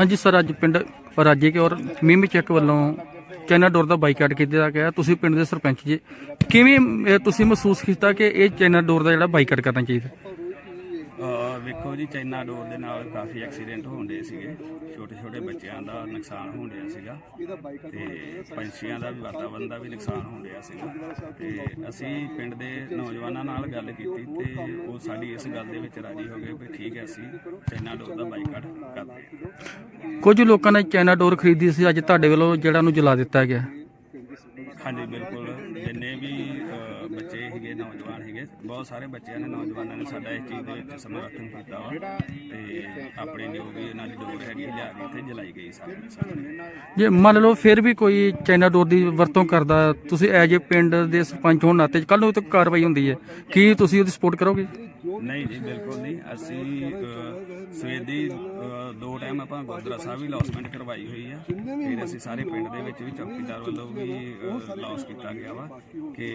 ਹਾਂਜੀ ਸਰ ਅੱਜ ਪਿੰਡ ਰਾਜੇ ਕੇ ਔਰ ਮੀਮੀ ਚੱਕ ਵੱਲੋਂ ਚਾਈਨਾ ਡੋਰ ਦਾ ਬਾਈਕਾਟ ਕੀਤਾ ਗਿਆ। ਤੁਸੀਂ ਪਿੰਡ ਦੇ ਸਰਪੰਚ ਜੀ ਕਿਵੇਂ ਅਹ, ਤੁਸੀਂ ਮਹਿਸੂਸ ਕੀਤਾ ਕਿ ਇਹ ਚਾਈਨਾ ਡੋਰ ਦਾ ਜਿਹੜਾ ਬਾਈਕਾਟ ਕਰਨਾ ਚਾਹੀਦਾ? ਵੇਖੋ ਜੀ ਚਾਈਨਾ ਡੋਰ ਦੇ ਨਾਲ ਕਾਫੀ ਐਕਸੀਡੈਂਟ ਹੁੰਦੇ ਸੀਗੇ। ਛੋਟੇ ਛੋਟੇ ਬੱਚਿਆਂ ਦਾ ਨੁਕਸਾਨ ਹੋਣ ਡਿਆ ਸੀਗਾ ਤੇ ਪੰਛੀਆਂ ਦਾ ਵੀ ਵਾਤਾਵਰਣ ਦਾ ਵੀ ਨੁਕਸਾਨ ਹੋਣ ਡਿਆ ਸੀਗਾ। ਤੇ ਅਸੀਂ ਪਿੰਡ ਦੇ ਨੌਜਵਾਨਾਂ ਨਾਲ ਗੱਲ ਕੀਤੀ ਤੇ ਉਹ ਸਾਡੀ ਇਸ ਗੱਲ ਦੇ ਵਿੱਚ ਰਾਜੀ ਹੋ ਗਏ ਕਿ ਠੀਕ ਹੈ ਅਸੀਂ ਚਾਈਨਾ ਡੋਰ ਦਾ ਬਾਈਕਾਟ ਕਰਦੇ ਹਾਂ। ਕੁਝ ਲੋਕਾਂ ਨੇ ਚਾਈਨਾ ਡੋਰ ਖਰੀਦੀ ਸੀ ਅੱਜ ਤੁਹਾਡੇ ਵੱਲੋਂ ਜਿਹੜਾ ਨੂੰ ਜਲਾ ਦਿੱਤਾ ਗਿਆ। ਹਾਂਜੀ ਬਿਲਕੁਲ। ਜਿੰਨੇ ਵੀ ਬੱਚੇ ਸੀਗੇ ਨੌਜਵਾਨ ਸੀਗੇ ਬਹੁਤ ਸਾਰੇ ਬੱਚਿਆਂ ਨੇ, ਨੌਜਵਾਨਾਂ ਨੇ ਸਾਡਾ ਇਸ ਚੀਜ਼ ਦੇ ਵਿੱਚ ਸਮਰਥਨ ਕੀਤਾ ਵਾ। ਤੇ ਆਪਣੀ ਜੋ ਵੀ ਇਹਨਾਂ ਦੀ ਡੋਰ ਹੈਗੀ, ਲਿਆ ਕੇ ਇੱਥੇ ਜਲਾਈ ਗਈ ਸਾਡੇ ਜੇ ਮੰਨ ਲਓ ਫਿਰ ਵੀ ਕੋਈ ਚਾਈਨਾ ਡੋਰ ਦੀ ਵਰਤੋਂ ਕਰਦਾ, ਤੁਸੀਂ ਐਜ ਏ ਪਿੰਡ ਦੇ ਸਰਪੰਚ ਹੋਣ ਨਾਤੇ ਕੱਲ ਨੂੰ ਤੇ ਕਾਰਵਾਈ ਹੁੰਦੀ ਹੈ। ਕੀ ਤੁਸੀਂ ਉਹਦੀ ਸਪੋਰਟ ਕਰੋਗੇ? ਨਹੀਂ ਜੀ ਬਿਲਕੁਲ ਨਹੀਂ। ਅਸੀਂ ਸਵੇਰ ਦੀ ਦੋ ਟਾਈਮ ਆਪਾਂ ਗੁਰਦੁਆਰਾ ਸਾਹਿਬ ਵੀ ਲੌਸਮੈਂਟ ਕਰਵਾਈ ਹੋਈ ਆ। ਫਿਰ ਅਸੀਂ ਸਾਰੇ ਪਿੰਡ ਦੇ ਵਿੱਚ ਵੀ ਚੌਕੀਦਾਰ ਵੱਲੋਂ ਵੀ ਲੌਸ ਕੀਤਾ ਗਿਆ ਵਾ ਕਿ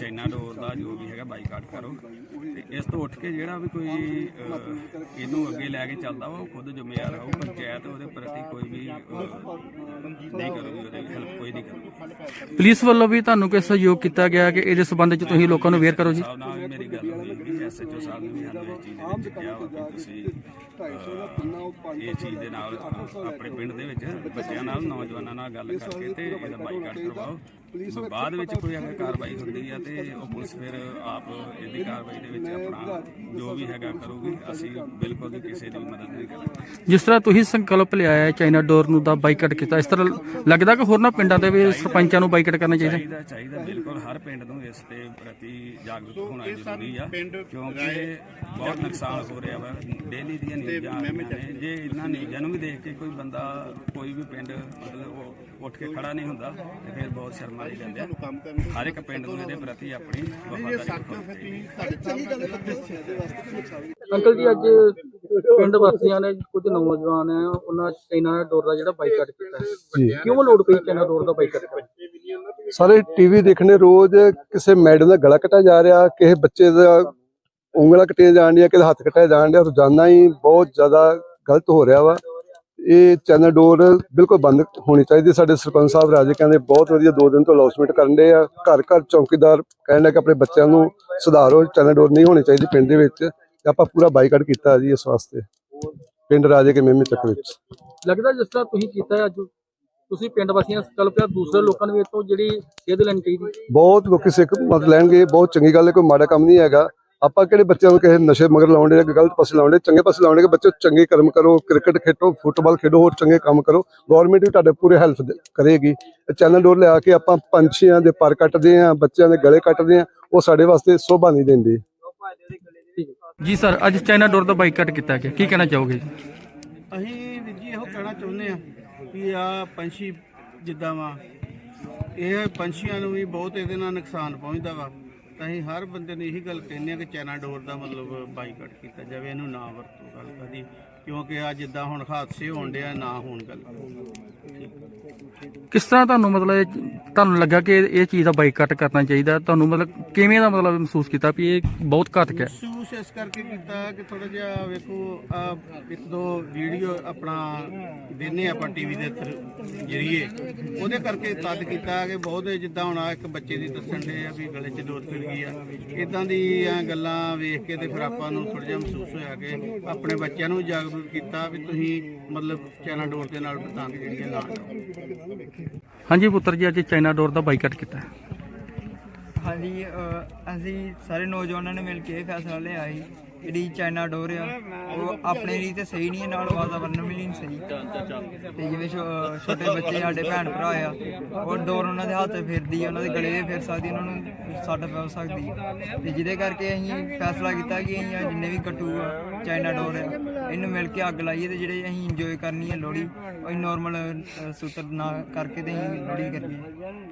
ਚਾਈਨਾ ਡੋਰ ਦਾ ਜੋ ਵੀ ਹੈਗਾ ਬਾਈਕਾਟ ਕਰੋ। ਤੇ ਇਸ ਤੋਂ ਉੱਠ ਕੇ ਜਿਹੜਾ ਵੀ ਕੋਈ ਇਹਨੂੰ ਅੱਗੇ ਲੈ ਕੇ ਚੱਲਦਾ ਵਾ ਉਹ ਖੁਦ ਜ਼ਿੰਮੇਵਾਰ ਹੋਊ ਪੰਚਾਇਤ ਉਹਦੇ ਪ੍ਰਤੀ ਕੋਈ ਵੀ ਨਹੀਂ ਕਰੂਗੀ ਉਹਦੇ ਹੈਲਪ ਕੋਈ ਨਹੀਂ ਕਰੂਗੀ। ਪੁਲਿਸ ਵੱਲੋਂ ਵੀ ਤੁਹਾਨੂੰ ਕੋਈ ਸਹਿਯੋਗ ਕੀਤਾ ਗਿਆ ਕਿ ਇਹਦੇ ਸੰਬੰਧ ਚ ਤੁਸੀਂ ਲੋਕਾਂ ਨੂੰ ਅਵੇਅਰ ਕਰੋ ਜੀ? ਸਾਹਿਬ ਨਾਲ ਵੀ ਮੇਰੀ ਗੱਲ ਹੋਈ ਸੀ ਐਸਐਚਓ ਸਾਹਿਬ ਨੇ ਵੀ ਸਾਨੂੰ ਇਸ ਚੀਜ਼ ਦੇ ਵਿੱਚ ਕਿਹਾ ਵਾ ਕਿ ਤੁਸੀਂ ਅਹ, ਇਹ ਚੀਜ਼ ਦੇ ਨਾਲ ਆਪਣੇ ਪਿੰਡ ਦੇ ਵਿੱਚ ਬੱਚਿਆਂ ਨਾਲ ਨੌਜਵਾਨਾਂ ਨਾਲ ਗੱਲ ਕਰਕੇ ਤੇ ਇਹਦਾ ਬਾਈਕਾਟ ਕਰਵਾਓ। ਬਾਅਦ ਵਿੱਚ ਕੋਈ ਅਗਰ ਕਾਰਵਾਈ ਹੁੰਦੀ ਆ ਤੇ ਉਹ ਪੁਲਿਸ ਫਿਰ ਆਪ ਇਹਦੀ ਕਾਰਵਾਈ ਦੇ ਵਿੱਚ ਆਪਣਾ ਜੋ ਵੀ ਹੈਗਾ ਕਰੂਗੀ ਅਸੀਂ ਬਿਲਕੁਲ ਵੀ ਕਿਸੇ ਦੀ ਮਦਦ ਨਹੀਂ ਕਰਾਂਗੇ ਜਿਸ ਤਰ੍ਹਾਂ ਤੁਸੀਂ ਸੰਕਲਪ ਲਿਆ ਹੈ ਚਾਈਨਾ ਡੋਰ ਨੂੰ ਦਾ ਬਾਈਕਾਟ ਕੀਤਾ ਇਸ ਤਰ੍ਹਾਂ ਲੱਗਦਾ ਕਿ ਹੋਰਨਾਂ ਪਿੰਡਾਂ ਦੇ ਵੀ ਸਰਪੰਚਾਂ ਨੂੰ ਬਾਈਕਾਟ ਕਰਨਾ ਚਾਹੀਦਾ? ਚਾਹੀਦਾ ਬਿਲਕੁਲ ਹਰ ਪਿੰਡ ਨੂੰ ਇਸ ਦੇ ਪ੍ਰਤੀ ਜਾਗਰੂਕ ਹੋਣਾ ਜ਼ਰੂਰੀ ਆ ਕਿਉਂਕਿ ਬਹੁਤ ਨੁਕਸਾਨ ਹੋ ਰਿਹਾ ਵਾ ਡੇਲੀ ਦੀਆਂ ਨਿਊਜ਼ਾਂ ਜੇ ਇਹਨਾਂ ਨਿਊਜ਼ਾਂ ਨੂੰ ਵੀ ਦੇਖ ਕੇ ਕੋਈ ਬੰਦਾ ਕੋਈ ਵੀ ਪਿੰਡ ਮਤਲਬ ਉਹ ਉੱਠ ਕੇ ਖੜਾ ਨਹੀਂ ਹੁੰਦਾ ਤੇ ਫਿਰ ਬਹੁਤ ਸ਼ਰਮ ਆਈ ਜਾਂਦੇ ਆ। ਹਰ ਇੱਕ ਪਿੰਡ ਨੂੰ ਇਹਦੇ ਪ੍ਰਤੀ ਆਪਣੀ ਵਫਾਦਾਰੀ ਰੱਖਣੀ ਚਾਹੀਦੀ ਅੰਕਲ ਜੀ ਅੱਜ ਪਿੰਡ ਵਾਸੀਆਂ ਨੇ ਕੁਝ ਨੌਜਵਾਨ ਹੈ ਉਹਨਾਂ ਚਾਈਨਾ ਡੋਰ ਦਾ ਜਿਹੜਾ ਬਾਈਕਾਟ ਕੀਤਾ। ਜੀ। ਕਿਉਂ ਲੋੜ ਪਈ ਚਾਈਨਾ ਡੋਰ ਦਾ ਬਾਈਕਾਟ ਕਰਨ? ਸਾਰੇ ਟੀਵੀ ਦੇਖਣੇ ਰੋਜ਼ ਕਿਸੇ ਮੈਡਮ ਦਾ ਗਲਾ ਕੱਟਿਆ ਜਾ ਰਿਹਾ ਕਿਸੇ ਬੱਚੇ ਦਾ ਉਂਗਲਾਂ ਕੱਟੀਆਂ ਜਾਣ ਡੀਆਂ ਕਿਸੇ ਹੱਥ ਕੱਟਿਆ ਜਾਣ ਡਿਆ ਰੋਜ਼ਾਨਾ ਹੀ ਬਹੁਤ ਜ਼ਿਆਦਾ ਗਲਤ ਹੋ ਰਿਹਾ ਵਾ। ਇਹ ਚੈਨਲ ਡੋਰ ਬਿਲਕੁਲ ਬੰਦ ਹੋਣੀ ਚਾਹੀਦੀ। ਸਾਡੇ ਸਰਪੰਚ ਸਾਹਿਬ ਰਾਜੇ ਕਹਿੰਦੇ ਬਹੁਤ ਵਧੀਆ ਦੋ ਦਿਨ ਤੋਂ ਅਨਾਉਂਸਮੈਂਟ ਕਰਨ ਦੇ ਆ। ਘਰ ਘਰ ਚੌਕੀਦਾਰ ਕਹਿੰਦੇ ਕਿ ਆਪਣੇ ਬੱਚਿਆਂ ਨੂੰ ਸੁਧਾਰੋ ਚੈਨਲ ਡੋਰ ਨਹੀਂ ਹੋਣੀ ਚਾਹੀਦੀ ਪਿੰਡ ਦੇ ਵਿੱਚ। ਤੇ ਆਪਾਂ ਪੂਰਾ ਬਾਈਕਾਟ ਕੀਤਾ ਜੀ ਇਸ ਵਾਸਤੇ। ਪਿੰਡ ਰਾਜੇ ਕੇ ਮੇਮੇ ਚੱਕ ਵਿੱਚ। ਲੱਗਦਾ ਜਿਸ ਤਰ੍ਹਾਂ ਤੁਸੀਂ ਕੀਤਾ ਅੱਜ ਤੁਸੀਂ ਪਿੰਡ ਵਾਸੀਆਂ ਲਿਆ ਦੂਸਰੇ ਲੋਕਾਂ ਨੂੰ ਇਹ ਤੋਂ ਜਿਹੜੀ ਸੇਧ ਲੈਣੀ ਚਾਹੀਦੀ? ਬਹੁਤ ਲੋਕੀ ਸਿੱਖ ਮਤ ਲੈਣਗੇ ਬਹੁਤ ਚੰਗੀ ਗੱਲ ਹੈ ਕੋਈ ਮਾੜਾ ਕੰਮ ਨਹੀਂ ਹੈਗਾ। ਆਪਾਂ ਕਿਹੜੇ ਬੱਚਿਆਂ ਨੂੰ ਕਿਸੇ ਨਸ਼ੇ ਮਗਰ ਲਾਉਣ ਦੇ ਗਲਤ ਪਾਸੇ ਲਾਉਣ ਦੇ ਚੰਗੇ ਪਾਸੇ ਲਾਉਣ ਦੇ ਬੱਚੇ ਚੰਗੇ ਕਰਮ ਕਰੋ ਕ੍ਰਿਕਟ ਖੇਡੋ ਫੁੱਟਬਾਲ ਖੇਡੋ ਹੋਰ ਚੰਗੇ ਕੰਮ ਕਰੋ ਗਵਰਨਮੈਂਟ ਵੀ ਤੁਹਾਡੇ ਪੂਰੇ ਹੈਲਪ ਕਰੇਗੀ। ਚੈਨਲ ਡੋਰ ਲਿਆ ਕੇ ਆਪਾਂ ਪੰਛੀਆਂ ਦੇ ਪਰ ਕੱਟਦੇ ਆ ਬੱਚਿਆਂ ਦੇ ਗਲੇ ਕੱਟਦੇ ਆ ਉਹ ਸਾਡੇ ਵਾਸਤੇ ਸੋਭਾ ਨਹੀਂ ਦਿੰਦੀ। ਜੀ ਸਰ ਅੱਜ ਚਾਈਨਾ ਡੋਰ ਦਾ ਬਾਈਕਾਟ ਕੀਤਾ ਗਿਆ। ਕੀ ਕਹਿਣਾ ਚਾਹੋਗੇ? ਅਸੀਂ ਜੀ ਇਹੋ ਕਹਿਣਾ ਚਾਹੁੰਦੇ ਆ ਵੀ ਆ ਪੰਛੀ ਜਿੱਦਾਂ ਵਾ ਇਹ ਪੰਛੀਆਂ ਨੂੰ ਵੀ ਬਹੁਤ ਇਹਦੇ ਨਾਲ ਨੁਕਸਾਨ ਪਹੁੰਚਦਾ ਵਾ। ਅਸੀਂ ਹਰ ਬੰਦੇ ਨੂੰ ਇਹੀ ਗੱਲ ਕਹਿੰਦੇ ਆ ਕਿ ਚਾਈਨਾ ਡੋਰ ਦਾ ਮਤਲਬ ਬਾਈਕਾਟ ਕੀਤਾ ਜਾਵੇ, ਇਹਨੂੰ ਨਾ ਵਰਤੋ ਗੱਲ ਕਦੀ, ਕਿਉਂਕਿ ਆ ਜਿੱਦਾਂ ਹੁਣ ਹਾਦਸੇ ਹੋਣ ਡਿਆ, ਨਾ ਹੋਣ ਗੱਲ। ਕਿਸ ਤਰ੍ਹਾਂ ਤੁਹਾਨੂੰ ਮਤਲਬ ਇਹ- ਤੁਹਾਨੂੰ ਲੱਗਾ ਕਿ ਇਹ ਚੀਜ਼ ਦਾ ਬਾਈਕਾਟ ਕਰਨਾ ਚਾਹੀਦਾ? ਤੁਹਾਨੂੰ ਮਤਲਬ ਕਿਵੇਂ ਦਾ ਮਤਲਬ ਮਹਿਸੂਸ ਕੀਤਾ ਵੀ ਇਹ ਬਹੁਤ ਘਾਤਕ ਹੈ ਮਹਿਸੂਸ ਇਸ ਕਰਕੇ ਕੀਤਾ ਕਿ ਥੋੜਾ ਜਿਹਾ ਵੇਖੋ ਇੱਕ ਦੋ ਵੀਡੀਓ ਆਪਣਾ ਦਿੰਨੇ ਆਪਾਂ ਟੀਵੀ ਦੇ ਥਰੂ ਜਰੀਏ। ਉਹਦੇ ਕਰਕੇ ਤਦ ਕੀਤਾ ਕਿ ਬਹੁਤ ਜਿੱਦਾਂ ਹੁਣ ਆਹ ਇੱਕ ਬੱਚੇ ਦੀ ਦੱਸਣ ਦੇ ਆ ਵੀ ਗਲੇ 'ਚ ਡੋਰ ਫਿਰ ਗਈ ਆ। ਇਦਾਂ ਦੀਆਂ ਗੱਲਾਂ ਵੇਖ ਕੇ ਤੇ ਫਿਰ ਆਪਾਂ ਨੂੰ ਥੋੜਾ ਜਿਹਾ ਮਹਿਸੂਸ ਹੋਇਆ ਕਿ ਆਪਣੇ ਬੱਚਿਆਂ ਨੂੰ ਜਾਗਰੂਕ ਕੀਤਾ ਵੀ ਤੁਸੀਂ ਮਤਲਬ ਚਾਈਨਾ ਡੋਰ ਦੇ ਨਾਲ ਪਤੰਗ ਜਿਹੜੀਆਂ ਉਡਾਓ ਹਾਂਜੀ ਪੁੱਤਰ ਜੀ ਅੱਜ ਚਾਈਨਾ ਡੋਰ ਦਾ ਬਾਈਕਾਟ ਕੀਤਾ ਹਾਂਜੀ ਅਹ, ਅਸੀਂ ਸਾਰੇ ਨੌਜਵਾਨਾਂ ਨੇ ਮਿਲ ਕੇ ਇਹ ਫੈਸਲਾ ਲਿਆ ਸੀ, ਜਿਹੜੀ ਚਾਈਨਾ ਡੋਰ ਆ, ਉਹ ਆਪਣੇ ਲਈ ਤੇ ਸਹੀ ਨਹੀਂ ਹੈ, ਨਾਲ ਵਾਤਾਵਰਨ ਵੀ ਨਹੀਂ ਸਹੀ। ਤੇ ਜਿਵੇਂ ਛੋ- ਛੋਟੇ ਬੱਚੇ ਸਾਡੇ ਭੈਣ ਭਰਾ ਆ, ਉਹ ਡੋਰ ਉਹਨਾਂ ਦੇ ਹੱਥ ਫਿਰਦੀ ਆ, ਉਹਨਾਂ ਦੇ ਗਲੇ 'ਤੇ ਫਿਰ ਸਕਦੀ ਉਹਨਾਂ ਨੂੰ ਸੱਟ ਪੈ ਸਕਦੀ ਤੇ ਜਿਹਦੇ ਕਰਕੇ ਅਸੀਂ ਫੈਸਲਾ ਕੀਤਾ ਕਿ ਅਸੀਂ ਆਹ ਜਿੰਨੇ ਵੀ ਕਟੂ ਆ, ਚਾਈਨਾ ਡੋਰ ਆ, ਇਹਨੂੰ ਮਿਲ ਕੇ ਅੱਗ ਲਾਈਏ ਤੇ ਜਿਹੜੇ ਅਸੀਂ ਇੰਜੋਏ ਕਰਨੀ ਹੈ ਲੋਹੜੀ, ਉਹ ਨਾਰਮਲ ਸੂਤਰ ਨਾ ਕਰਕੇ ਤੇ ਅਸੀਂ ਲੋਹੜੀ ਕਰੀਏ।